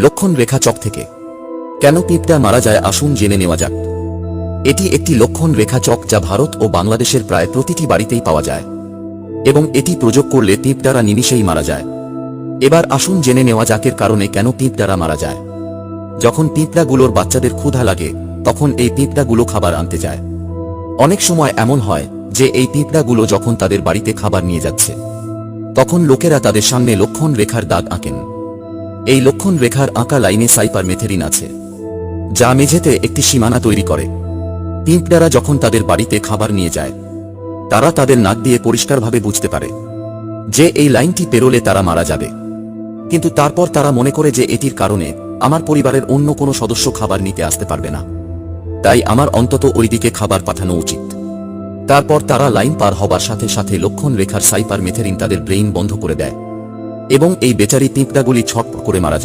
লক্ষণ রেখা চক থেকে। কেন পিঁপড়া মারা যায় আসুন জেনে নেওয়া যাক। এটি একটি লক্ষণ রেখা চক যা ভারত ও বাংলাদেশের প্রায় প্রতিটি বাড়িতেই পাওয়া যায়। এবং এটি প্রযোগ করলে পিঁপড়ারা নিমিষেই মারা যায়। এবার আসুন জেনে নেওয়া যাকের কারণে কেন পিঁপড়ারা মারা যায়। যখন পিঁপড়াগুলোর বাচ্চাদের ক্ষুধা লাগে, তখন এই পিঁপড়াগুলো খাবার আনতে যায়। অনেক সময় এমন হয় যে এই পিঁপড়াগুলো যখন তাদের বাড়িতে খাবার নিয়ে যাচ্ছে, তখন লোকেরা তাদের সামনে লক্ষণ রেখার দাগ আঁকেন। এই লক্ষণ রেখার আঁকা লাইনে সাইপার মেথেরিন আছে, যা মেঝেতে একটি সীমানা তৈরি করে। পিঁপড়ারা যখন তাদের বাড়িতে খাবার নিয়ে যায়, তারা তাদের নাক দিয়ে পরিষ্কারভাবে বুঝতে পারে যে এই লাইনটি পেরোলে তারা মারা যাবে। কিন্তু তারপর তারা মনে করে যে এটির কারণে আমার পরিবারের অন্য কোনো সদস্য খাবার নিতে আসতে পারবে না। তাই আমার অন্তত ওইদিকে খাবার পাঠানো উচিত। তারপর তারা লাইন পার হবার সাথে সাথে লক্ষণ রেখার সাইপার মেথেরিন তাদের ব্রেইন বন্ধ করে দেয়। এবং এই বেচারি পিঁপড়াগুলি ছট করে মারা যায়।